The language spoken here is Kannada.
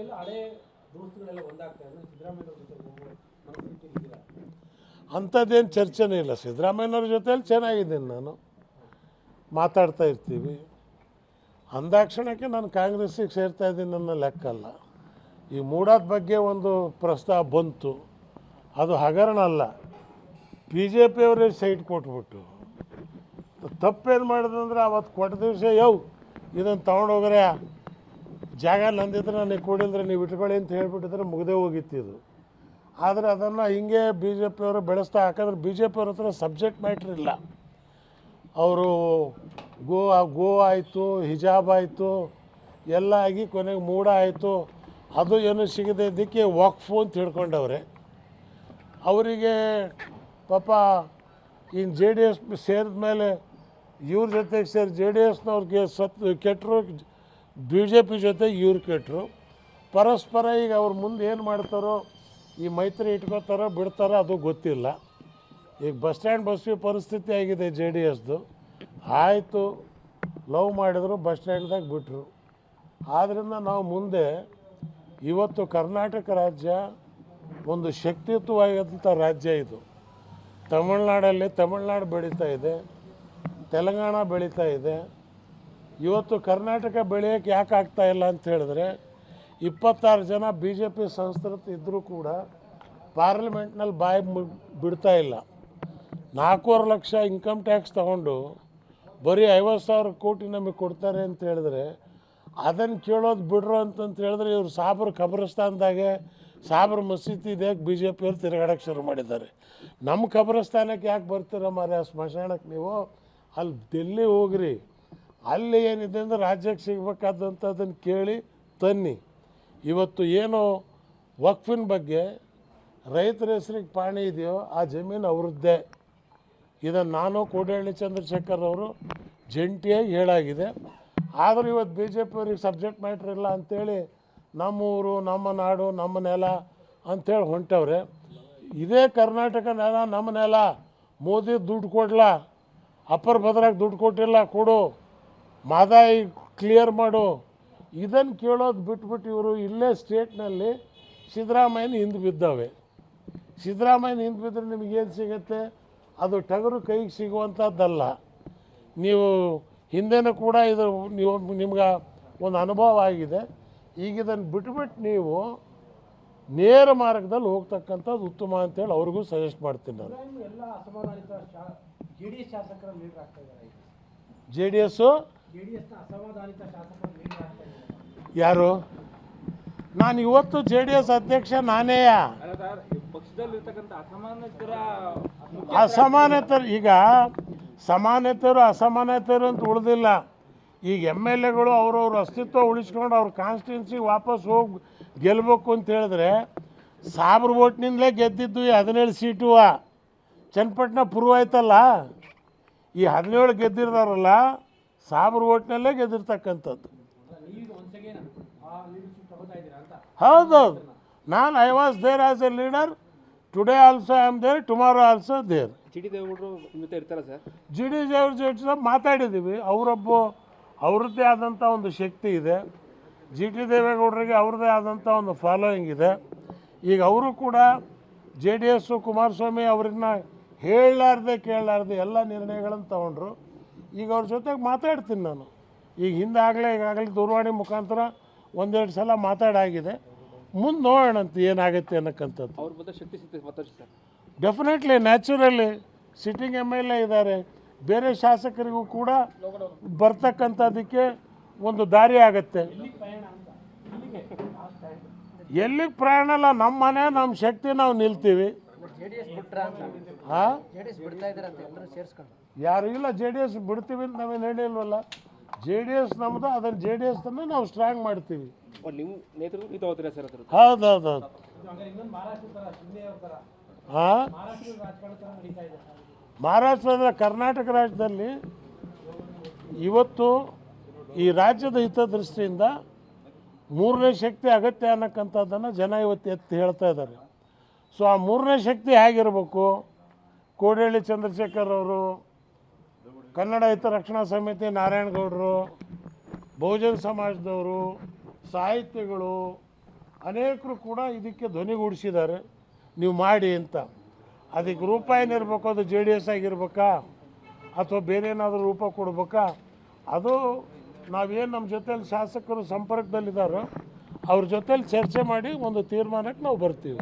ಹಳೆ ದೋಸ್ತುಗಳೆಲ್ಲ ಒಂದಾಗ್ತಾ ಅಂಥದ್ದೇನು ಚರ್ಚೆನೇ ಇಲ್ಲ. ಸಿದ್ದರಾಮಯ್ಯನವ್ರ ಜೊತೆಯಲ್ಲಿ ಚೆನ್ನಾಗಿದ್ದೀನಿ ನಾನು. ಮಾತಾಡ್ತಾ ಇರ್ತೀವಿ. ಅಂದಾಕ್ಷಣಕ್ಕೆ ನಾನು ಕಾಂಗ್ರೆಸ್ಸಿಗೆ ಸೇರ್ತಾ ಇದ್ದೀನಿ ನನ್ನ ಲೆಕ್ಕ ಅಲ್ಲ ಈ ಮೂಡಾದ ಬಗ್ಗೆ ಒಂದು ಪ್ರಸ್ತಾವ ಬಂತು. ಅದು ಹಗರಣ ಅಲ್ಲ. ಬಿ ಜೆ ಪಿಯವರೇ ಸೈಟ್ ಕೊಟ್ಬಿಟ್ಟು. ತಪ್ಪೇನು ಮಾಡಿದಂದ್ರೆ ಅವತ್ತು ಕೊಟ್ಟ ದಿವಸ ಯವ್ ಇದನ್ನು ತೊಗೊಂಡೋಗ್ರೆ ಜಾಗ ನಂದಿದ್ರೆ ನನಗೆ ಕೊಡಿಲ್ದ್ರೆ ನೀವು ಇಟ್ಕೊಳ್ಳಿ ಅಂತ ಹೇಳ್ಬಿಟ್ಟಿದ್ರೆ ಮುಗ್ದೇ ಹೋಗಿತ್ತು ಇದು. ಆದರೆ ಅದನ್ನು ಹಿಂಗೆ ಬಿ ಜೆ ಪಿಯವರು ಬೆಳೆಸ್ತಾ ಯಾಕಂದ್ರೆ ಬಿ ಜೆ ಪಿಯವ್ರ ಹತ್ರ ಸಬ್ಜೆಕ್ಟ್ ಮ್ಯಾಟ್ರ್ ಇಲ್ಲ. ಅವರು ಗೋ ಗೋ ಆಯಿತು, ಹಿಜಾಬ್ ಆಯಿತು, ಎಲ್ಲ ಆಗಿ ಕೊನೆಗೆ ಮೂಡ ಆಯಿತು. ಅದು ಏನು ಸಿಗದೆ ಇದಕ್ಕೆ ವಾಕ್ಫು ಅಂತ ಹಿಡ್ಕೊಂಡವ್ರೆ. ಅವರಿಗೆ ಪಾಪ ಇನ್ನು ಜೆ ಡಿ ಎಸ್ ಸೇರಿದ ಮೇಲೆ ಇವ್ರ ಜೊತೆಗೆ ಸೇರಿ ಜೆ ಡಿ ಎಸ್ನವ್ರಿಗೆ ಸತ್ ಕೆಟ್ಟರು ಬಿ ಜೆ ಪಿ ಜೊತೆ ಇವ್ರು ಕೆಟ್ಟರು ಪರಸ್ಪರ ಈಗ ಅವ್ರ ಮುಂದೆ ಏನು ಮಾಡ್ತಾರೋ, ಈ ಮೈತ್ರಿ ಇಟ್ಕೋತಾರೋ, ಬಿಡ್ತಾರೋ ಅದು ಗೊತ್ತಿಲ್ಲ. ಈಗ ಬಸ್ ಸ್ಟ್ಯಾಂಡ್ ಬಸ್ವಿ ಪರಿಸ್ಥಿತಿ ಆಗಿದೆ ಜೆ ಡಿ ಎಸ್ದು. ಆಯಿತು, ಲವ್ ಮಾಡಿದ್ರು ಬಸ್ ಸ್ಟ್ಯಾಂಡ್ದಾಗ ಬಿಟ್ಟರು ಆದ್ದರಿಂದ ನಾವು ಮುಂದೆ ಇವತ್ತು ಕರ್ನಾಟಕ ರಾಜ್ಯ ಒಂದು ಶಕ್ತಿಯುತವಾದಂಥ ರಾಜ್ಯ ಇದು. ತಮಿಳ್ನಾಡಲ್ಲಿ ತಮಿಳ್ನಾಡು ಬೆಳೀತಾ ಇದೆ, ತೆಲಂಗಾಣ ಬೆಳೀತಾ ಇದೆ ಇವತ್ತು ಕರ್ನಾಟಕ ಬೆಳೆಯೋಕ್ಕೆ ಯಾಕೆ ಆಗ್ತಾ ಇಲ್ಲ ಅಂತ ಹೇಳಿದ್ರೆ ಇಪ್ಪತ್ತಾರು ಜನ ಬಿ ಜೆ ಪಿ ಸಂಸ್ಕೃತಿ ಇದ್ದರೂ ಕೂಡ ಪಾರ್ಲಿಮೆಂಟ್ನಲ್ಲಿ ಬಾಯಿ ಬಿಡ್ತಾ ಇಲ್ಲ. ನಾಲ್ಕೂವರೆ ಲಕ್ಷ ಇನ್ಕಮ್ ಟ್ಯಾಕ್ಸ್ ತಗೊಂಡು ಬರೀ ಐವತ್ತು ಸಾವಿರ ಕೋಟಿ ನಮಗೆ ಕೊಡ್ತಾರೆ ಅಂತ ಹೇಳಿದ್ರೆ ಅದನ್ನು ಕೇಳೋದು ಬಿಡ್ರು ಅಂತಂತ ಹೇಳಿದ್ರೆ ಇವರು ಸಾಬ್ರ ಖಬರಸ್ತಾನ್ದಾಗೆ ಸಾಬ್ರ ಮಸೀದಿ ಇದೆ ಬಿ ಜೆ ಪಿಯವ್ರು ತಿರುಗಾಡಕ್ಕೆ ಶುರು ಮಾಡಿದ್ದಾರೆ. ನಮ್ಮ ಖಬ್ರಸ್ತಾನಕ್ಕೆ ಯಾಕೆ ಬರ್ತೀರ ಮಾರ್ಯ ಸ್ಮಶಾನಕ್ಕೆ ನೀವು? ಅಲ್ಲಿ ಡೆಲ್ಲಿ ಹೋಗ್ರಿ. ಅಲ್ಲಿ ಏನಿದೆ ಅಂದರೆ ರಾಜ್ಯಕ್ಕೆ ಸಿಗಬೇಕಾದಂಥದ್ದನ್ನು ಕೇಳಿ ತನ್ನಿ. ಇವತ್ತು ಏನು ವಕ್ಫಿನ ಬಗ್ಗೆ ರೈತರ ಹೆಸರಿಗೆ ಪಾಣಿ ಇದೆಯೋ ಆ ಜಮೀನು ಅವ್ರದ್ದೇ. ಇದನ್ನು ನಾನು ಕೋಡಹಳ್ಳಿ ಚಂದ್ರಶೇಖರ್ ಅವರು ಜಂಟಿಯಾಗಿ ಹೇಳಾಗಿದೆ. ಆದರೂ ಇವತ್ತು ಬಿ ಜೆ ಪಿಯವ್ರಿಗೆ ಸಬ್ಜೆಕ್ಟ್ ಮ್ಯಾಟ್ರ್ ಇಲ್ಲ ಅಂಥೇಳಿ ನಮ್ಮೂರು, ನಮ್ಮ ನಾಡು, ನಮ್ಮ ನೆಲ ಅಂಥೇಳಿ ಹೊಂಟವ್ರೆ. ಇದೇ ಕರ್ನಾಟಕ ನೆಲ, ನಮ್ಮ ನೆಲ. ಮೋದಿ ದುಡ್ಡು ಕೊಡಲ? ಅಪ್ಪರ್ ಭದ್ರಾಗ ದುಡ್ಡು ಕೊಟ್ಟಿಲ್ಲ, ಕೊಡು. ಮಾದಾಯಿ ಕ್ಲಿಯರ್ ಮಾಡು. ಇದನ್ನು ಕೇಳೋದು ಬಿಟ್ಬಿಟ್ಟು ಇವರು ಇಲ್ಲೇ ಸ್ಟೇಟ್ನಲ್ಲಿ ಸಿದ್ದರಾಮಯ್ಯನ ಹಿಂದೆ ಬಿದ್ದಾವೆ ಸಿದ್ದರಾಮಯ್ಯನ ಹಿಂದೆ ಬಿದ್ದರೆ ನಿಮಗೇನು ಸಿಗುತ್ತೆ? ಅದು ಟಗರು ಕೈಗೆ ಸಿಗುವಂಥದ್ದಲ್ಲ ನೀವು ಹಿಂದೆನೂ ಕೂಡ ಇದು ನೀವು ನಿಮ್ಗೆ ಒಂದು ಅನುಭವ ಆಗಿದೆ. ಈಗ ಇದನ್ನು ಬಿಟ್ಬಿಟ್ಟು ನೀವು ನೇರ ಮಾರ್ಗದಲ್ಲಿ ಹೋಗ್ತಕ್ಕಂಥದ್ದು ಉತ್ತಮ ಅಂತೇಳಿ ಅವ್ರಿಗೂ ಸಜೆಸ್ಟ್ ಮಾಡ್ತೀನಿ ನಾನು. ಜೆ ಡಿ ಎಸ್ಸು ಯಾರು? ನಾನು ಇವತ್ತು ಜೆ ಡಿ ಎಸ್ ಅಧ್ಯಕ್ಷ ನಾನೇಯ ಅಸಮಾನತರ ಅಸಮಾನತರು ಈಗ ಸಮಾನತೆಯರು ಅಸಮಾನತೆಯರು ಅಂತ ಉಳಿದಿಲ್ಲ. ಈಗ ಎಂ ಎಲ್ ಎಗಳು ಅವ್ರವ್ರ ಅಸ್ತಿತ್ವ ಉಳಿಸ್ಕೊಂಡು ಅವ್ರ ಕಾನ್ಸ್ಟಿಟ್ಯೂನ್ಸಿಗೆ ವಾಪಸ್ ಹೋಗಿ ಗೆಲ್ಲಬೇಕು ಅಂತ ಹೇಳಿದ್ರೆ ಸಾಬ್ರ ಓಟ್ನಿಂದಲೇ ಗೆದ್ದಿದ್ದು ಈ ಹದಿನೇಳು ಸೀಟು. ಚನ್ನಪಟ್ಟಣ ಪುರು ಆಯ್ತಲ್ಲ? ಈ ಹದಿನೇಳು ಗೆದ್ದಿರ್ತಾರಲ್ಲ ಸಾಬ್ರ ಓಟ್ನಲ್ಲೇ ಗೆದ್ದಿರ್ತಕ್ಕಂಥದ್ದು. ಹೌದೌದು. ನಾನು I was there as a leader today also I am there tomorrow also there G D ದೇವೇಗೌಡರು ಜೊತೆ ಇರ್ತಾರ ಸರ್ ಜಿ ಡಿ ಅವ್ರ ಜೊತೆ ಮಾತಾಡಿದ್ದೀವಿ ಅವರೊಬ್ಬ ಅವ್ರದ್ದೇ ಆದಂಥ ಒಂದು ಶಕ್ತಿ ಇದೆ. ಜಿ ಟಿ ದೇವೇಗೌಡರಿಗೆ ಅವ್ರದ್ದೇ ಆದಂಥ ಒಂದು ಫಾಲೋಯಿಂಗ್ ಇದೆ. ಈಗ ಅವರು ಕೂಡ ಜೆ ಡಿ ಎಸ್ಸು ಕುಮಾರಸ್ವಾಮಿ ಅವ್ರನ್ನ ಹೇಳಲಾರ್ದೆ ಕೇಳಲಾರ್ದೆ ಎಲ್ಲ ನಿರ್ಣಯಗಳನ್ನು ತಗೊಂಡ್ರು. ಈಗ ಅವ್ರ ಜೊತೆಗೆ ಮಾತಾಡ್ತೀನಿ ನಾನು. ಈಗ ಹಿಂದೆ ಆಗಲೇ ಈಗಾಗಲೇ ದೂರವಾಣಿ ಮುಖಾಂತರ ಒಂದೆರಡು ಸಲ ಮಾತಾಡಾಗಿದೆ. ಮುಂದೆ ನೋಡೋಣಂತ ಏನಾಗುತ್ತೆ ಅನ್ನಕ್ಕಂಥದ್ದು. ಅವ್ರ ಬಗ್ಗೆ ಶಕ್ತಿ ಸಿಗ್ತದೆ sir. Definitely naturally sitting M L A ಇದ್ದಾರೆ. ಬೇರೆ ಶಾಸಕರಿಗೂ ಕೂಡ ಬರ್ತಕ್ಕಂಥದ್ದಕ್ಕೆ ಒಂದು ದಾರಿ ಆಗತ್ತೆ. ಎಲ್ಲಿಗೆ ಪ್ರಯಾಣ ಅಲ್ಲ ನಮ್ಮ ಮನೆ ನಮ್ಮ ಶಕ್ತಿ ನಾವು ನಿಲ್ತೀವಿ. ಅಂತ. ಹಾಂ ಎಸ್ ಯಾರು ಇಲ್ಲ ಜೆ ಡಿ ಎಸ್ ಬಿಡ್ತೀವಿ ಅಂತ ನಾವೇನು ಹೇಳಿಲ್ವಲ್ಲ? ಜೆ ಡಿ ಎಸ್ ನಮ್ಮದು ಅದನ್ನು ಜೆ ಡಿ ಎಸ್ನ ನಾವು ಸ್ಟ್ರಾಂಗ್ ಮಾಡ್ತೀವಿ. ನೀವು ನೇತೃತ್ವ ನೀವು ತಗೋತೀರಾ ಸರ್ ಅದ್ರ ಹೌದು ಹೌದು ಹೌದು ಹಾಂ ಮಹಾರಾಷ್ಟ್ರದ ಕರ್ನಾಟಕ ರಾಜ್ಯದಲ್ಲಿ ಇವತ್ತು ಈ ರಾಜ್ಯದ ಹಿತದೃಷ್ಟಿಯಿಂದ ಮೂರನೇ ಶಕ್ತಿ ಅಗತ್ಯ ಅನ್ನಕ್ಕಂಥದ್ದನ್ನು ಜನ ಇವತ್ತು ಎತ್ತಿ ಹೇಳ್ತಾ ಇದ್ದಾರೆ. ಸೊ ಆ ಮೂರನೇ ಶಕ್ತಿ ಹೇಗಿರಬೇಕು? ಕೋಡಿಹಳ್ಳಿ ಚಂದ್ರಶೇಖರ್ ಅವರು ಕನ್ನಡ ಹಿತ ರಕ್ಷಣಾ ಸಮಿತಿ, ನಾರಾಯಣಗೌಡರು, ಬಹುಜನ ಸಮಾಜದವರು, ಸಾಹಿತಿಗಳು, ಅನೇಕರು ಕೂಡ ಇದಕ್ಕೆ ಧ್ವನಿಗೂಡಿಸಿದ್ದಾರೆ ನೀವು ಮಾಡಿ ಅಂತ. ಅದಕ್ಕೆ ರೂಪ ಏನಿರ್ಬೇಕು ಅದು ಜೆ ಡಿ ಎಸ್ ಆಗಿರ್ಬೇಕಾ? ಅಥವಾ ಬೇರೆ ಏನಾದರೂ ರೂಪ ಕೊಡ್ಬೇಕಾ? ಅದು ನಾವೇನು ನಮ್ಮ ಜೊತೇಲಿ ಶಾಸಕರು ಸಂಪರ್ಕದಲ್ಲಿದ್ದಾರೋ, ಅವ್ರ ಜೊತೇಲಿ ಚರ್ಚೆ ಮಾಡಿ ಒಂದು ತೀರ್ಮಾನಕ್ಕೆ ನಾವು ಬರ್ತೀವಿ.